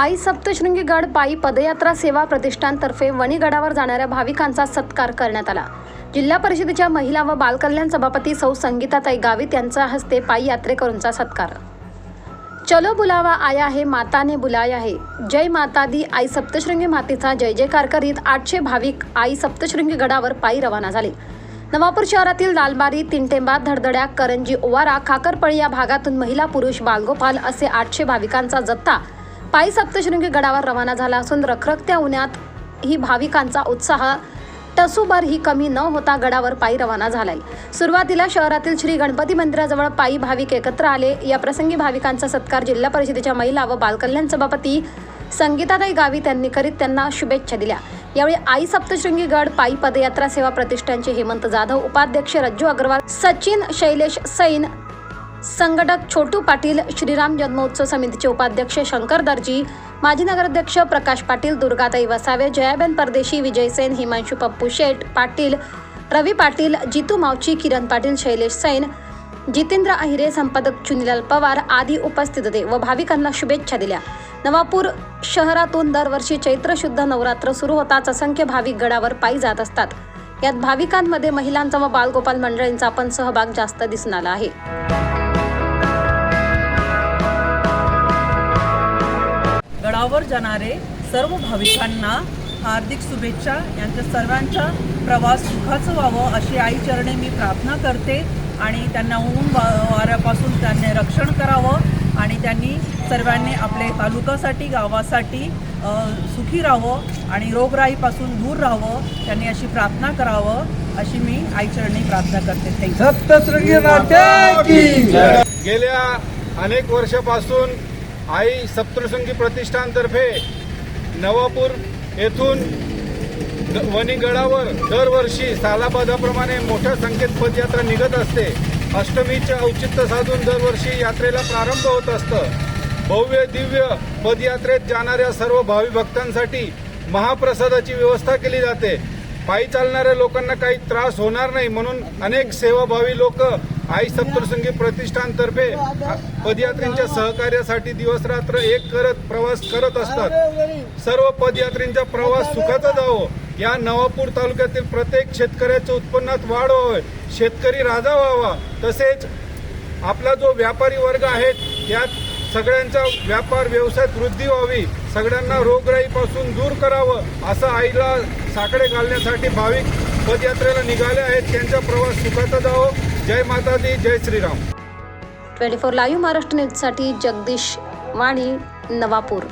आई सप्तशृंगी गड पायी पदयात्रा सेवा प्रतिष्ठानतर्फे वणीगडावर जाणाऱ्या भाविकांचा सत्कार करण्यात आला. जिल्हा परिषदेच्या महिला व बालकल्याण सभापती सौ संगीताताई गावित यांच्या हस्ते पायी यात्रेकरूंचा सत्कार. चलो बुलावा आया है माताने बुलाय बुलाया है. जय माता दी आई सप्तशृंगी मातेचा जय जयकार करीत आठशे भाविक आई सप्तशृंगी गडावर पायी रवाना झाले. नवापूर शहरातील लालबारी तिनटेंबा धडधड्या करंजी ओवारा खाकरपळी या भागातून महिला पुरुष बालगोपाल असे आठशे भाविकांचा जत्था पायी सप्तशृंगी गडावर रवाना झाला असून रखरखत्या उन्हात ही भाविकांचा उत्साह टसूभर ही कमी न होता गडावर पायी रवाना झालाय. सुरुवातीला शहरातील श्री गणपती मंदिराजवळ पायी भाविक एकत्र आले. या प्रसंगी भाविकांचा सत्कार जिल्हा परिषदेच्या महिला व बालकल्याण सभापती संगीताताई गावी त्यांनी करीत त्यांना शुभेच्छा दिल्या. यावेळी आई सप्तशृंगी गड पायी पदयात्रा सेवा प्रतिष्ठानचे हेमंत जाधव उपाध्यक्ष रज्जू अग्रवाल सचिन शैलेश सैन संघटक छोटू पाटील श्रीराम जन्मोत्सव समितीचे उपाध्यक्ष शंकर दर्जी माजी नगराध्यक्ष प्रकाश पाटील दुर्गाताई वसावे जयाबेन परदेशी विजय सेन हिमांशू पप्पू शेठ पाटील रवी पाटील जितू मावची किरण पाटील शैलेश सैन जितेंद्र अहिरे संपादक चुनीलाल पवार आदी उपस्थित होते व भाविकांना शुभेच्छा दिल्या. नवापूर शहरातून दरवर्षी चैत्र शुद्ध नवरात्र सुरू होताच असंख्य भाविक गडावर पायी जात असतात. यात भाविकांमध्ये महिलांचा व बालगोपाल मंडळींचा पण सहभाग जास्त दिसून आला आहे. गडावर जाणारे सर्व भाविकांना हार्दिक शुभेच्छा. यांच्या सर्वांचा प्रवास सुखाचं व्हावं अशी आई चरणी मी प्रार्थना करते आणि त्यांना ऊन वाऱ्यापासून त्यांनी रक्षण करावं आणि त्यांनी सर्वांनी आपले तालुकासाठी गावासाठी सुखी राहावं आणि रोगराईपासून दूर राहावं. त्यांनी अशी प्रार्थना करावं अशी मी आई चरणी प्रार्थना करते. गेल्या अनेक वर्षापासून आई सप्तशृंगी प्रतिष्ठानतर्फे नवापूर येथून वनीगडावर वणीगडावर दरवर्षी सालाबादाप्रमाणे मोठ्या संख्येत पदयात्रा निघत असते. अष्टमीचे औचित्य साधून दरवर्षी यात्रेला प्रारंभ होत असतं. भव्य दिव्य पदयात्रेत जाणाऱ्या सर्व भावी भक्तांसाठी महाप्रसादाची व्यवस्था केली जाते. पायी चालणाऱ्या लोकांना काही त्रास होणार नाही म्हणून अनेक सेवाभावी लोक आई सप्तशृंगी प्रतिष्ठानतर्फे पदयात्रींच्या सहकार्यासाठी दिवस रात्र एक करत प्रवास करत असतात. सर्व पदयात्रींचा प्रवास सुखाचा जावो. या नवापूर तालुक्यातील प्रत्येक शेतकऱ्याच्या उत्पन्नात वाढ व्हावी. शेतकरी राजा व्हावा. तसेच आपला जो व्यापारी वर्ग आहे त्यात सगळ्यांचा व्यापार व्यवसायात वृद्धी व्हावी. सगळ्यांना रोगराईपासून दूर करावं असं आईला साकडे घालण्यासाठी भाविक पदयात्रेला निघाले आहेत. त्यांचा प्रवास सुखाचा जावो. जय माता दी जय Shriram. Twenty four live Maharashtra न्यूजसाठी जगदीश वाणी नवापूर.